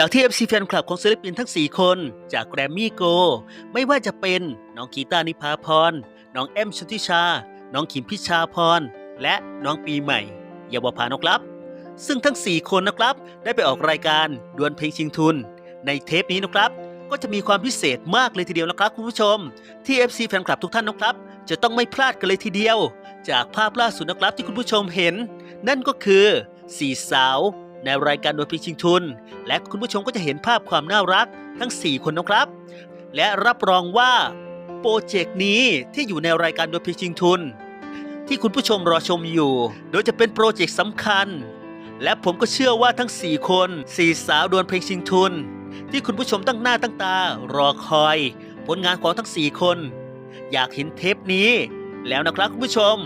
จากที่ FC แฟนคลับของศิลปินทั้ง 4 คน จากแกรมมี่โก ไม่ว่าจะเป็นน้องกีตานิพาพร น้องแอมชุติชา น้องขิมพิชาพร และน้องปีใหม่เยาวภานกรับซึ่งทั้ง 4 คนนะครับ ได้ไปออกรายการดวลเพลงชิงทุน ในเทปนี้นะครับ ก็จะมีความพิเศษมากเลยทีเดียวนะครับคุณผู้ชม ที่ FC แฟนคลับทุกท่านนะครับ จะต้องไม่พลาดกันเลยทีเดียว จากภาพล่าสุดนะครับที่คุณผู้ชมเห็น นั่นก็คือสี่สาว ในรายการดวลเพลงชิงทุน และคุณผู้ชมก็จะเห็นภาพความน่ารักทั้ง 4 คนนะครับ และรับรองว่าโปรเจกต์นี้ที่อยู่ในรายการดวลเพลงชิงทุน ที่คุณผู้ชมรอชมอยู่ โดยจะเป็นโปรเจกต์สำคัญ และผมก็เชื่อว่าทั้ง 4 คน 4 สาวดวลเพลงชิงทุน ที่คุณผู้ชมตั้งหน้าตั้งตา รอคอย ผลงานของทั้ง 4 คน อยากเห็นเทปนี้ แล้วนะครับคุณผู้ชม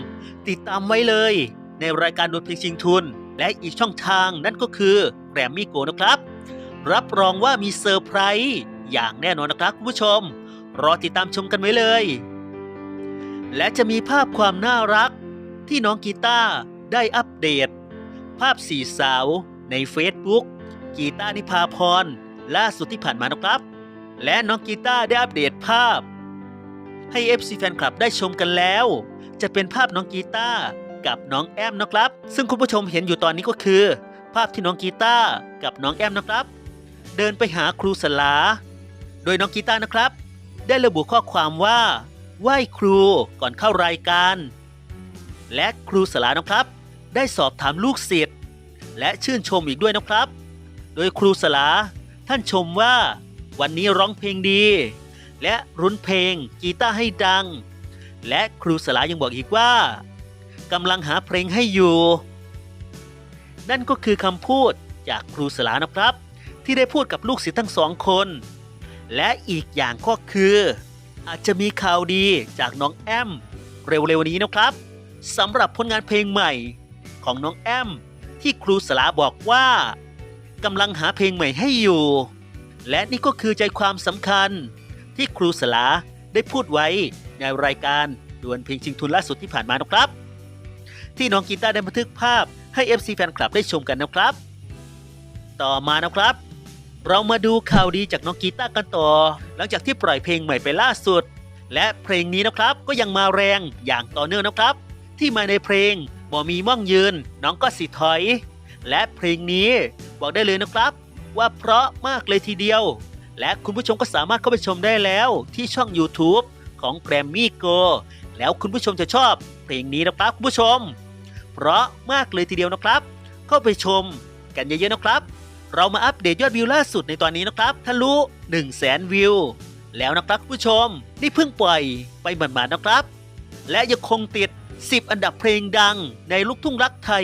ติดตามไว้เลย ในรายการดวลเพลงชิงทุน และอีกช่องทางนั่นก็คือแกรมมี่โกนะครับ รับรองว่ามีเซอร์ไพรส์อย่างแน่นอนนะครับคุณผู้ชม รอติดตามชมกันไว้เลย และจะมีภาพความน่ารักที่น้องกีตาร์ได้อัปเดต ภาพสี่สาวใน Facebook กีตาร์นิพาพร ล่าสุดที่ผ่านมานะครับ และน้องกีตาร์ได้อัปเดตภาพ ให้ FC แฟนคลับได้ชมกันแล้ว จะเป็นภาพน้องกีตาร์ กับน้องแอมนะครับ ซึ่งคุณผู้ชมเห็นอยู่ตอนนี้ก็คือ ภาพที่น้องกีตาร์กับน้องแอมนะครับ เดินไปหาครูสลา โดยน้องกีตาร์นะครับ ได้ระบุข้อความว่าไหว้ครูก่อนเข้ารายการ และครูสลานะครับ ได้สอบถามลูกศิษย์และชื่นชมอีกด้วยนะครับ โดยครูสลาท่านชมว่า วันนี้ร้องเพลงดี และรุนเพลงกีตาร์ให้ดัง และครูสลายังบอกอีกว่า กำลังหาเพลงให้อยู่ นั่นก็คือคำพูดจากครูสลานะครับ ที่ได้พูดกับลูกศิษย์ทั้งสองคน และอีกอย่างก็คือ อาจจะมีข่าวดีจากน้องแอม เร็วๆนี้นะครับสำหรับผลงานเพลงใหม่ของน้องแอม ที่ครูสลาบอกว่ากำลังหาเพลงใหม่ให้อยู่ และนี่ก็คือใจความสำคัญ ที่ครูสลาได้พูดไว้ในรายการดวลเพลงชิงทุนล่าสุดที่ผ่านมานะครับ ที่น้องกีตาร์ได้บันทึกภาพให้ FC แฟนคลับได้ชมกันนะครับ ต่อมานะครับ เรามาดูข่าวดีจากน้องกีตาร์กันต่อ หลังจากที่ปล่อยเพลงใหม่ไปล่าสุด และเพลงนี้นะครับก็ยังมาแรงอย่างต่อเนื่องนะครับ ที่มาในเพลงบ่มีม่องยืน น้องก็สิถอย และเพลงนี้บอกได้เลยนะครับ ว่าเพราะมากเลยทีเดียว และคุณผู้ชมก็สามารถเข้าไปชมได้แล้วที่ช่อง YouTube ของ Grammy Go แล้วคุณผู้ชมจะชอบเพลงนี้นะครับคุณผู้ชม เพราะมากเลยทีเดียวนะครับ เข้าไปชมกันเยอะๆนะครับ เรามาอัปเดตยอดวิวล่าสุดในตอนนี้นะครับทะลุ1 0 0 0 0แสนวิว แล้วนะครับผู้ชม นี่เพิ่งปล่อยไปหมาดๆนะครับ และยังคงติด 10 อันดับเพลงดังในลูกทุ่งรักไทย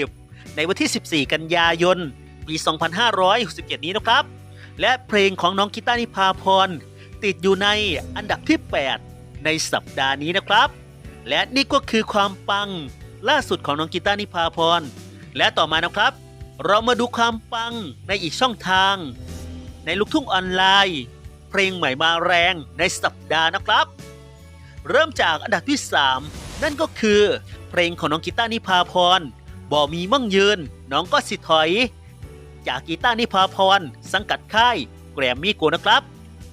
90 ในวันที่ 14 กันยายนปี 2567 นี้นะครับ และเพลงของน้องกีตานิพาพร ติดอยู่ในอันดับที่ 8 ในสัปดาห์นี้นะครับ และนี่ก็คือความปัง ล่าสุดของน้องกีตานิพาพร และต่อมานะครับ เรามาดูความปังในอีกช่องทาง ในลูกทุ่งออนไลน์ เพลงใหม่มาแรงในสัปดาห์นะครับ เริ่มจากอันดับที่ 3 นั่นก็คือ เพลงของน้องกีตานิพาพรบ่มีมั่งยืน น้องก็สิถอย จากกีตานิพาพรสังกัดค่ายแกรมมี่โกนะครับ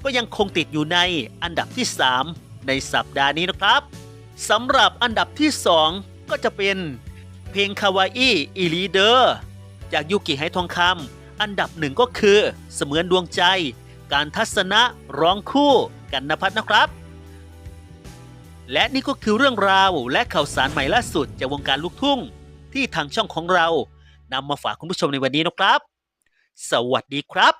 ก็ยังคงติดอยู่ในอันดับที่ 3 ในสัปดาห์นี้นะครับสำหรับอันดับที่ 2 ก็จะเป็นเพลงคาวาอิอีลีเดอร์จากยูกิไฮทองคำอันดับหนึ่งก็คือ เสมือนดวงใจ การทัศนะร้องคู่กันนภัทรนะครับ และนี่ก็คือเรื่องราวและข่าวสารใหม่ล่าสุดจากวงการลูกทุ่ง ที่ทางช่องของเรานำมาฝากคุณผู้ชมในวันนี้นะครับ สวัสดีครับ